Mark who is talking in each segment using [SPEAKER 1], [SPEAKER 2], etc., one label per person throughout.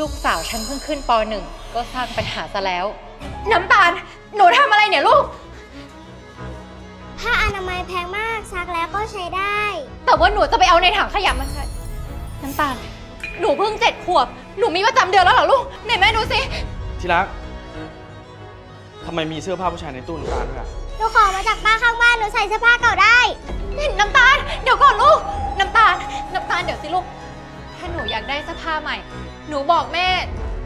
[SPEAKER 1] ลูกสาวฉันเพิ่งขึ้นปหนึ่งก็สร้างปัญหาซะแล้ว น้ำตาล หนูทำอะไรเนี่ยลูก
[SPEAKER 2] ผ้าอนามัยแพงมากซักแล้วก็ใช้ได้
[SPEAKER 1] แต่ว่าหนูจะไปเอาในถังขยะมาใช้ น้ำตาล หนูเพิ่งเจ็ดขวบ หนูมีประจำเดือนแล้วเหรอลูกไหนแม่ดูสิ
[SPEAKER 3] ที่รักทำไมมีเสื้อผ้าผู้ชายในตู้น้ำตาลด้วยอะ
[SPEAKER 2] หนูขอมาจากป้าข้างบ้านหนูใส่เสื้อผ้าเก่าได้
[SPEAKER 1] นี่น้ำตาล เดี๋ยวก่อนลูก น้ำตาล น้ำตาลเดี๋ยวสิลูก ถ้าหนูอยากได้เสื้อผ้าใหม่ หนูบอกแม่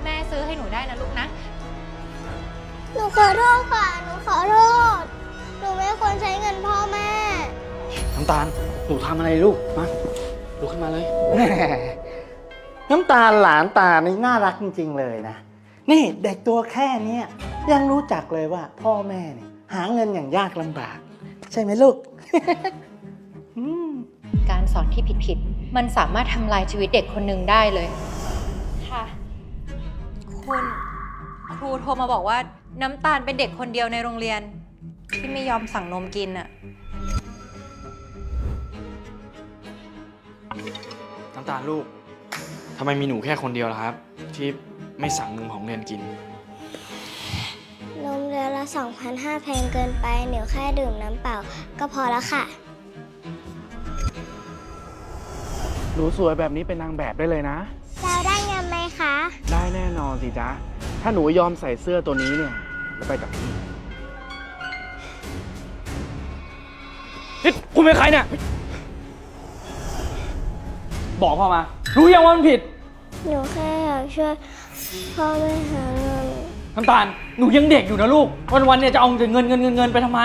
[SPEAKER 1] แม่ซื้อให้หนูได้นะลูกนะ
[SPEAKER 2] หนูขอโทษค่ะ หนูขอโทษ หนูไม่ควรใช้เงินพ่อแม่
[SPEAKER 3] น้ำตาล หนูทำอะไรลูก มาลุกขึ้นมาเลย
[SPEAKER 4] แหมน้ำตาลหลานตานี่น่ารักจริง ๆ เลยนะ นี่เด็กตัวแค่เนี้ยยังรู้จักเลยว่าพ่อแม่เนี่ยหาเงินอย่างยากลำบาก ใช่ไหมลูก อืม
[SPEAKER 1] การสอนที่ผิดๆ มันสามารถทำลายชีวิตเด็กคนหนึ่งได้เลยค่ะ คุณครูโทรมาบอกว่าน้ำตาลเป็นเด็กคนเดียวในโรงเรียน ที่ไม่ยอมสั่งนมกินอะ
[SPEAKER 3] น้ำตาลลูก ทำไมมีหนูแค่คนเดียวล่ะครับ ที่ไม่สั่งนมของเรียนกิน
[SPEAKER 2] นมเดือนละ2,500แพงเกินไปหนูแค่ดื่มน้ำเปล่า ก็พอแล้วค่ะ
[SPEAKER 5] หนูสวยแบบนี้เป็นนางแบบได้เลยนะ
[SPEAKER 2] คะ
[SPEAKER 5] ได้แน่นอนสิจ๊ะ ถ้าหนูยอมใส่เสื้อตัวนี้เนี่ยแล้วไปกับพี่
[SPEAKER 3] นี่คุณเป็นใครเนี่ย บอกพ่อมา รู้ยังว่ามันผิด
[SPEAKER 2] หนูแค่อยากช่วยพ่อแม่หาเงิน
[SPEAKER 3] น้ำตาล หนูยังเด็กอยู่นะลูก วันวันๆเนี่ยจะเอาแต่เงินเงินเงินเงินไปทำไม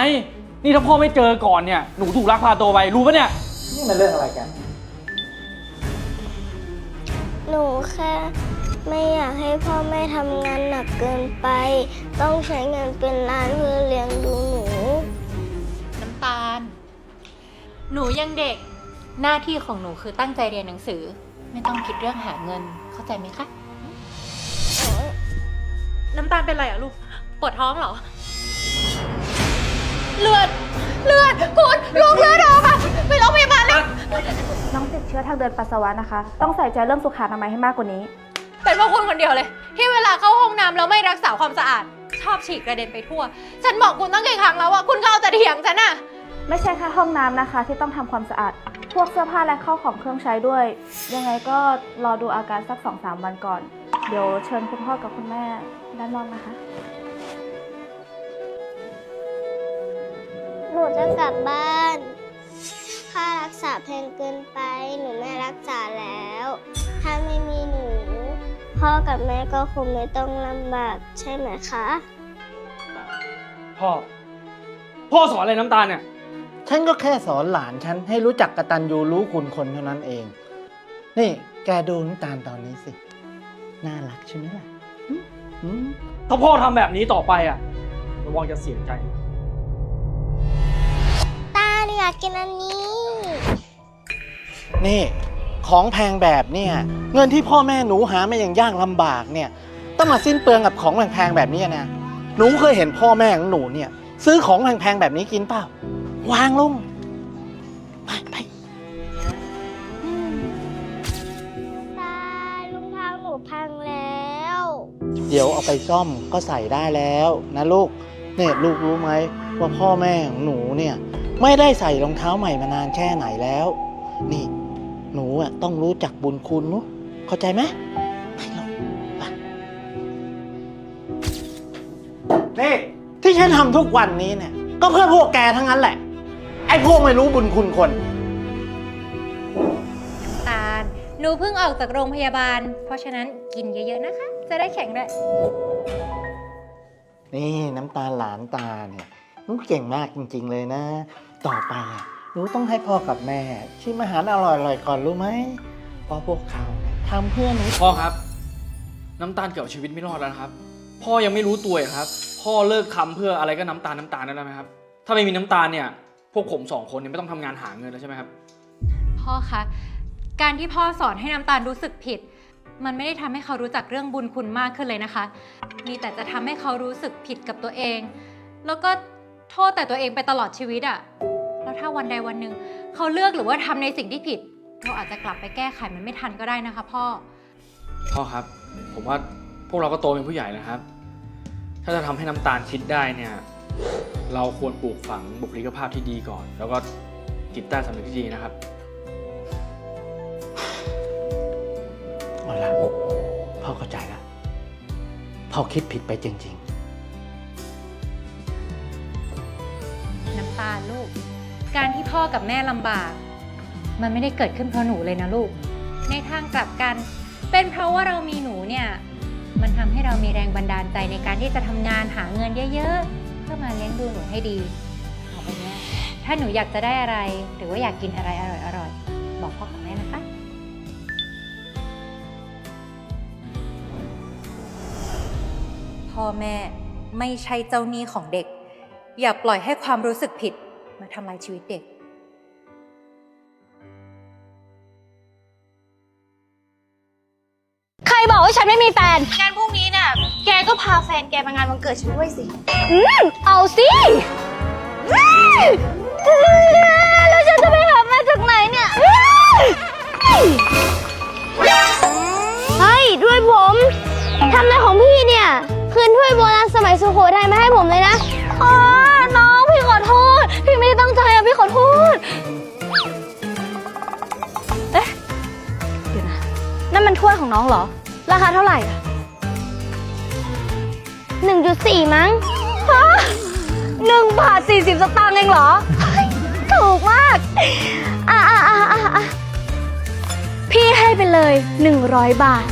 [SPEAKER 3] นี่ถ้าพ่อไม่เจอก่อนเนี่ย หนูถูกลักพาตัวไป รู้ปะเนี่ย
[SPEAKER 4] นี่มันเรื่องอะไรกัน
[SPEAKER 2] หนูแค่ ไม่อยากให้พ่อแม่ทำงานหนักเกินไป ต้องใช้เงินเป็นล้านเพื่อเลี้ยงดูหนู
[SPEAKER 1] น้ำตาล หนูยังเด็ก หน้าที่ของหนูคือตั้งใจเรียนหนังสือ ไม่ต้องคิดเรื่องหาเงิน เข้าใจไหมคะ น้ำตาลเป็นไรอะลูก ปวดท้องเหรอ เลือด เลือดคุณลูกเลือดออกอะไปโรงพยาบาลเลย
[SPEAKER 6] น้องติดเชื้อทางเดินปัสสาวะนะคะ ต้องใส่ใจเรื่องสุขอนามัยให้มากกว่านี้
[SPEAKER 1] เป็นเพราะคุณคนเดียวเลย ที่เวลาเข้าห้องน้ำแล้วไม่รักษาความสะอาด ชอบฉีกกระเด็นไปทั่ว ฉันบอกคุณตั้งกี่ครั้งแล้วว่าคุณก็เอาแต่เถียงฉันอะ
[SPEAKER 6] ไม่ใช่แค่ห้องน้ำนะคะ ที่ต้องทำความสะอาด พวกเสื้อผ้าและเข้าของเครื่องใช้ด้วย ยังไงก็รอดูอาการสักสองสามวันก่อน เดี๋ยวเชิญคุณพ่อกับคุณแม่ด้านนอกนะคะ
[SPEAKER 2] หนูจะกลับบ้าน ค่ารักษาแพงเกินไป หนูไม่รักษาแล้ว ถ้าไม่มีหนู พ่อกับแม่ก็คงไม่ต้องลำบากใช่ไหมคะ
[SPEAKER 3] พ่อ พ่อสอนอะไรน้ำตาลเนี่ย
[SPEAKER 4] ฉันก็แค่สอนหลานฉันให้รู้จักกตัญญูรู้คุณคนเท่านั้นเอง นี่แกดูน้ำตาลตอนนี้สิ น่ารักใช่ไหมล่ะหึหึ
[SPEAKER 3] ถ้าพ่อทำแบบนี้ต่อไปอะระวังจะเสียใจ
[SPEAKER 2] ตาหนูอยากกินอันนี้
[SPEAKER 4] นี่ ของแพงแบบเนี่ยเงินที่พ่อแม่หนูหามาอย่างยากลำบากเนี่ยต้องมาสิ้นเปลืองกับของแพงๆแบบนี้นะหนูเคยเห็นพ่อแม่ของหนูเนี่ยซื้อของแพงๆแบบนี้กินเปล่าวางลงไปไป
[SPEAKER 2] ตาลุงเท้าหนูพังแล้ว
[SPEAKER 4] เดี๋ยวเอาไปซ่อมก็ใส่ได้แล้วนะลูกเนี่ยลูกรู้ไหมว่าพ่อแม่ของหนูเนี่ยไม่ได้ใส่รองเท้าใหม่มานานแค่ไหนแล้ว นี่ หนูอะต้องรู้จักบุญคุณนุเข้าใจไหมไปลูกไปนี่ที่ฉันทำทุกวันนี้เนี่ย ก็เพื่อพวกแกทั้งนั้นแหละ ไอ้พวกไม่รู้บุญคุณคน
[SPEAKER 1] ตาลหนูเพิ่งออกจากโรงพยาบาล เพราะฉะนั้นกินเยอะๆนะคะ จะได้แข็งแรง
[SPEAKER 4] นี่น้ำตาหลานตาเนี่ยหนูเก่งมากจริง ๆ เลยนะ ต่อไปอะห นูต้องให้พ่อกับแม่ ชิมอาหารอร่อยๆก่อนรู้ไหมเพราะพวกเขาเนี่ยทำเพื่อหนู
[SPEAKER 3] พ่อครับ น้ำตาลเกี่ยวกับชีวิตไม่รอดแล้วนะครับ พ่อยังไม่รู้ตัวอีกครับ พ่อเลิกทำเพื่ออะไรก็น้ำตาลน้ำตาลได้แล้วไหมครับ ถ้าไม่มีน้ำตาลเนี่ย พวกผมสองคนเนี่ยไม่ต้องทำงานหาเงินแล้วใช่ไหมครับ
[SPEAKER 1] พ่อคะ การที่พ่อสอนให้น้ำตาลรู้สึกผิด มันไม่ได้ทำให้เขารู้จักเรื่องบุญคุณมากขึ้นเลยนะคะ มีแต่จะทำให้เขารู้สึกผิดกับตัวเอง แล้วก็โทษแต่ตัวเองไปตลอดชีวิตอะ่ะ แล้วถ้าวันใดวันหนึ่งเขาเลือกหรือว่าทำในสิ่งที่ผิด เราอาจจะกลับไปแก้ไขมันไม่ทันก็ได้นะคะ พ่อ
[SPEAKER 3] พ่อครับ ผมว่าพวกเราก็โตเป็นผู้ใหญ่แล้วครับ ถ้าจะทำให้น้ำตาลคิดได้เนี่ย เราควรปลูกฝังบุคลิกภาพที่ดีก่อน แล้วก็จิตใต้สำนึกที่ดีนะครับ
[SPEAKER 4] เอาละพ่อเข้าใจแล้วพ่อคิดผิดไปจริง
[SPEAKER 1] น้ำตาลลูก การที่พ่อกับแม่ลำบาก มันไม่ได้เกิดขึ้นเพราะหนูเลยนะลูก ในทางกลับกัน เป็นเพราะว่าเรามีหนูเนี่ย มันทำให้เรามีแรงบันดาลใจในการที่จะทำงานหาเงินเยอะๆ เพื่อมาเลี้ยงดูหนูให้ดีต่อไปเนี้ยถ้าหนูอยากจะได้อะไร หรือว่าอยากกินอะไรอร่อยๆ บอกพ่อกับแม่นะคะ พ่อแม่ไม่ใช่เจ้าหนี้ของเด็ก อย่าปล่อยให้ความรู้สึกผิด มาทำลายชีวิตเด็ก
[SPEAKER 7] ใครบอกว่าฉันไม่มีแฟน งานพรุ่งนี้เนี่ยแกก็พาแฟนแกมางานวันเกิดฉันด้วยสิ อืมเอาสิอืมแล้วฉันจะไปหามาจากไหนเนี่ยอืมเฮ้ยด้วยผมทำอะไรของพี่เนี่ย คืนถ้วยโบราณสมัยสุโขทัยมาให้ผมเลยนะอ๋อ ของน้องเหรอ ราคาเท่าไหร่อะ
[SPEAKER 8] 1.4มั้ง
[SPEAKER 7] ฮะหนึ่งบาทสี่สิบสตางค์เองเหรอ ถูกมาก อะอะอะอะอะพี่ให้ไปเลยหนึ่งร้อยบาท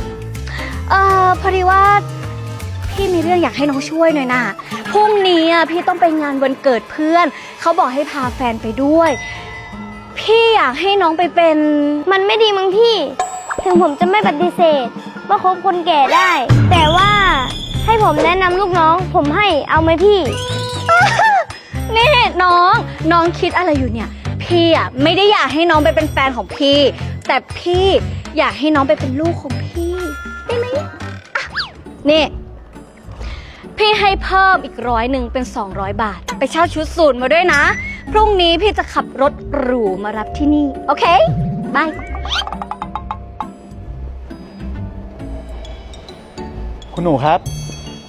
[SPEAKER 7] เอ่อ พอดีว่า พี่มีเรื่องอยากให้น้องช่วยหน่อยนะพรุ่งนี้อะพี่ต้องไปงานวันเกิดเพื่อน เขาบอกให้พาแฟนไปด้วย พี่อยากให้น้องไปเป็น
[SPEAKER 8] มันไม่ดีมั้งพี่ ถึงผมจะไม่ปฏิเสธว่าคบคนแก่ได้ แต่ว่าให้ผมแนะนำลูกน้อง ผมให้เอาไหมพี่
[SPEAKER 7] นี่น้อง น้องคิดอะไรอยู่เนี่ย พี่อะไม่ได้อยากให้น้องไปเป็นแฟนของพี่ แต่พี่อยากให้น้องไปเป็นลูกของพี่ ได้ไหมอะนี่ พี่ให้เพิ่มอีกร้อยหนึ่งเป็น 200 บาท ไปเช่าชุดสูทมาด้วยนะ พรุ่งนี้พี่จะขับรถหรูมารับที่นี่ โอเคบาย
[SPEAKER 9] คุณหนูครับ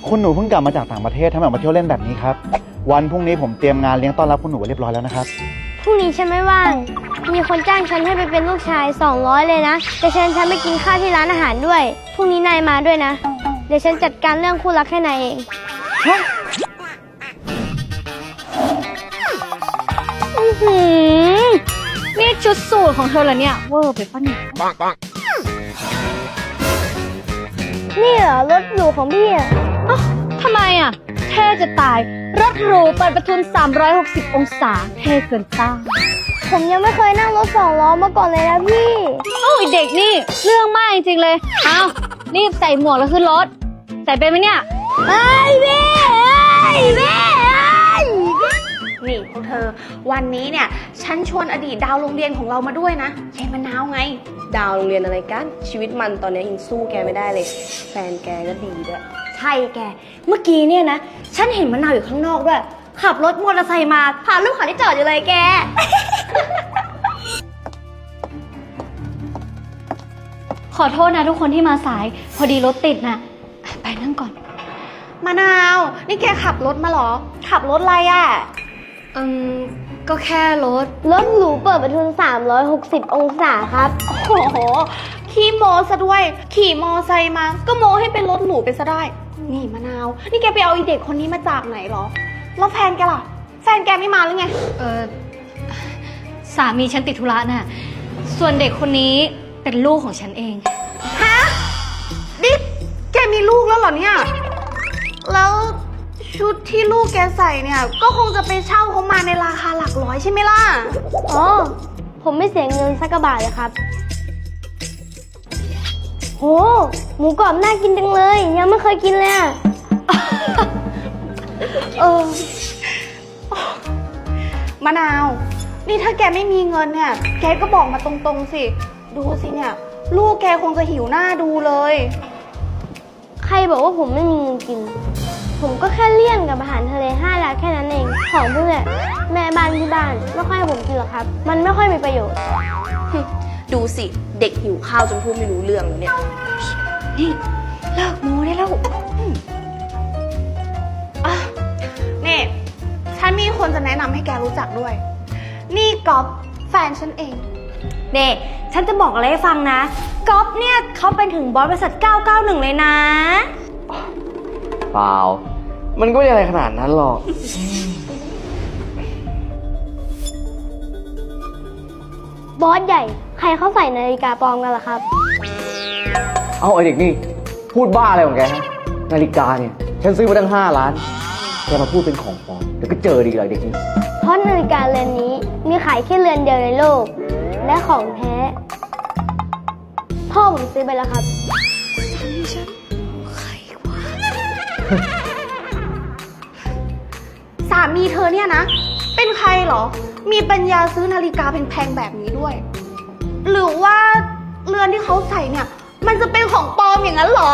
[SPEAKER 9] คุณหนูเพิ่งกลับมาจากต่างประเทศทำไมออกมาเที่ยวเล่นแบบนี้ครับ วันพรุ่งนี้ผมเตรียมงานเลี้ยงต้อนรับคุณหนูไว้เรียบร้อยแล้วนะครับ
[SPEAKER 8] พรุ่งนี้ฉันไม่ว่าง มีคนจ้างฉันให้ไปเป็นลูกชาย 200 เลยนะแต่ฉันฉันไปกินข้าวที่ร้านอาหารด้วย พรุ่งนี้นายมาด้วยนะ เดี๋ยวฉันจัดการเรื่องคู่รักให้นายเอง
[SPEAKER 7] อื้อหือนี่ชุดสูทของเธอเหรอเนี่ย เวอร์ไปปะเนี่ย
[SPEAKER 8] นี่เหรอรถหรูของพี่อะ
[SPEAKER 7] เอ้าทำไมอะ เท่จะตาย รถหรูเปิดประทุน 360 องศา เท่เกินต้าน
[SPEAKER 8] ผมยังไม่เคยนั่งรถสองล้อมาก่อนเลยนะพี่
[SPEAKER 7] โอ้ยเด็กนี่ เรื่องมากจริงๆเลย เอารีบใส่หมวกแล้วขึ้นรถ ใส่เป็นไหมเนี่ย
[SPEAKER 8] เอ้ยแม่เอ้ยแม่เอ้ย
[SPEAKER 6] นี่พวกเธอ วันนี้เนี่ย ฉันชวนอดีตดาวโรงเรียนของเรามาด้วยนะยายมะนาวไง
[SPEAKER 10] ดาวโรงเรียนอะไรกัน ชีวิตมันตอนนี้ยังสู้แกไม่ได้เลย แฟนแกก็ดีด้วย
[SPEAKER 7] ใช่แก เมื่อกี้เนี่ยนะ ฉันเห็นมะนาวอยู่ข้างนอกด้วย ขับรถมอเตอร์ไซค์มาพาลูกค้าที่จอดอยู่เลยแก ขอโทษนะทุกคนที่มาสาย พอดีรถติดนะไปนั่งก่อน
[SPEAKER 6] มะนาว นี่แกขับรถมาเหรอ
[SPEAKER 7] ขับรถอะไรอะอืม ก็แค่รถ
[SPEAKER 8] รถหรูเปิดประทุน 360 องศาครับ
[SPEAKER 6] โอ้โห ขี่โมซะด้วย ขี่มอไซค์มา ก็โมให้เป็นรถหรูไปซะได้ นี่มะนาว นี่แกไปเอาไอเด็กคนนี้มาจากไหนเหรอ แล้วแฟนแกล่ะ แฟนแกไม่มาหรือไง
[SPEAKER 7] เออสามีฉันติดธุระน่ะ ส่วนเด็กคนนี้เป็นลูกของฉันเอง
[SPEAKER 6] ฮะ นี่แกมีลูกแล้วเหรอเนี่ย แล้ว ชุดที่ลูกแกใส่เนี่ย ก็คงจะไปเช่าเขามาในราคาหลักร้อยใช่ไหมล่ะ
[SPEAKER 8] อ๋อ ผมไม่เสียเงินสักกระบาทเลยครับ โห หมูกรอบน่ากินจังเลย ยังไม่เคยกินเลยอะ
[SPEAKER 6] เออ มะนาว นี่ถ้าแกไม่มีเงินเนี่ย แกก็บอกมาตรงๆสิ ดูสิเนี่ย ลูกแกคงจะหิวหน้าดูเลย
[SPEAKER 8] ใครบอกว่าผมไม่มีเงินกิน ผมก็แค่เลี่ยนกับอาหารทะเลห้าดาวแค่นั้นเอง ของพวกเนี่ยแม่บ้านที่บ้านไม่ค่อยให้ผมกินหรอกครับ มันไม่ค่อยมีประโยชน์
[SPEAKER 10] ดูสิ เด็กหิวข้าวจนพูดไม่รู้เรื่องแล้วเนี่ย
[SPEAKER 7] นี่
[SPEAKER 6] เลิกโม้ได้แล้วอืมอะนี่ฉันมีคนจะแนะนำให้แกรู้จักด้วย นี่ก๊อฟแฟนฉันเอง
[SPEAKER 7] เน่ฉันจะบอกอะไรให้ฟังนะ ก๊อฟเนี่ยเขาเป็นถึงบอสบริษัท 991 เลยนะ
[SPEAKER 11] เปล่า มันก็ไม่ได้อะไรขนาดนั้นหรอก
[SPEAKER 8] บอสใหญ่ ใครเขาใส่นาฬิกาปลอมกันล่ะครับ
[SPEAKER 11] เอาไอเด็กนี่ พูดบ้าอะไรของแกฮะนาฬิกาเนี่ย ฉันซื้อมาตั้งห้าล้าน แกมาพูดเป็นของปลอมเดี๋ยวก็เจอดีเลยเด็กนี่
[SPEAKER 8] เพราะนาฬิกาเรือนนี้มีขายแค่เรือนเดียวในโลก และของแท้ พ่อผมซื้อไปแล้วครับ
[SPEAKER 6] สามี สามีเธอเนี่ยนะ เป็นใครเหรอ มีปัญญาซื้อนาฬิกาแพงๆแบบนี้ด้วย หรือว่าเรือนที่เขาใส่เนี่ย มันจะเป็นของปลอมอย่างนั้นเหรอ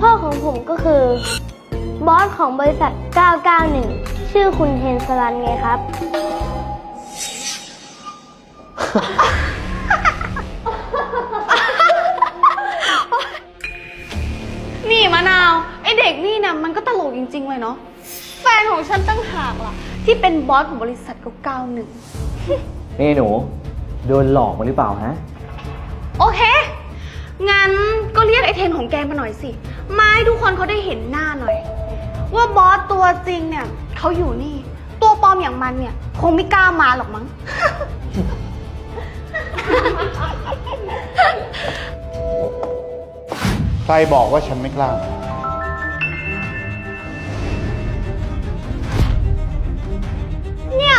[SPEAKER 8] พ่อของผมก็คือบอสของบริษัท 991 ชื่อคุณเฮนสลันไงครับ
[SPEAKER 6] นี่เนี่ยมันก็ตลกจริง ๆ เลยเนาะ แฟนของฉันตั้งหากล่ะ ที่เป็นบอสของบริษัทก็91
[SPEAKER 11] นี่หนู โดนหลอกมาหรือเปล่าฮะ
[SPEAKER 6] โอเค งั้นก็เรียกไอเทนของแกมาหน่อยสิ มาให้ทุกคนเขาได้เห็นหน้าหน่อย ว่าบอสตัวจริงเนี่ยเขาอยู่นี่ ตัวปลอมอย่างมันเนี่ย คงไม่กล้ามาหรอกมั้ง
[SPEAKER 9] ใครบอกว่าฉันไม่กล้า
[SPEAKER 7] เนี่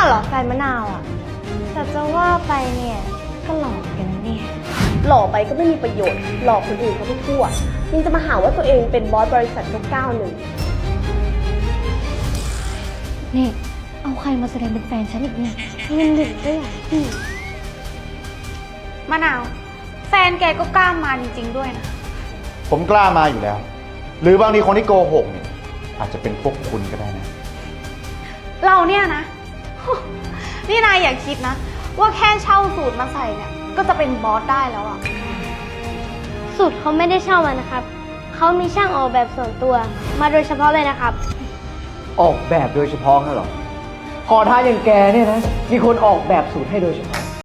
[SPEAKER 7] ยเหรอแฟนมะนาวอะแต่จะว่าไปเนี่ย ก็หลอกกันนะเนี่ย
[SPEAKER 10] หลอกไปก็ไม่มีประโยชน์ หลอกคนอื่นเขาไปทั่วยังจะมาหาว่าตัวเองเป็นบอสบริษัทนกเก้าหนึ่ง
[SPEAKER 7] นี่ เอาใครมาแสดงเป็นแฟนฉันอีกเนี่ยเงินเด็กด้วยอะ
[SPEAKER 6] มะนาว แฟนแกก็กล้ามาจริงๆด้วยนะ
[SPEAKER 9] ผมกล้ามาอยู่แล้ว หรือบางทีคนที่โกหกเนี่ยอาจจะเป็นพวกคุณก็ได้นะ
[SPEAKER 6] เราเนี่ยนะ นี่นายอย่าคิดนะ ว่าแค่เช่าสูตรมาใส่เนี่ย ก็จะเป็นบอสได้แล้วอะ
[SPEAKER 8] สูตรเขาไม่ได้เช่ามานะครับ เขามีช่างออกแบบส่วนตัว มาโดยเฉพาะเลยนะครับ
[SPEAKER 11] ออกแบบโดยเฉพาะเหรอขอท้าอย่างแกเนี่ยนะ มีคนออกแบบสูตรให้โดยเฉพาะ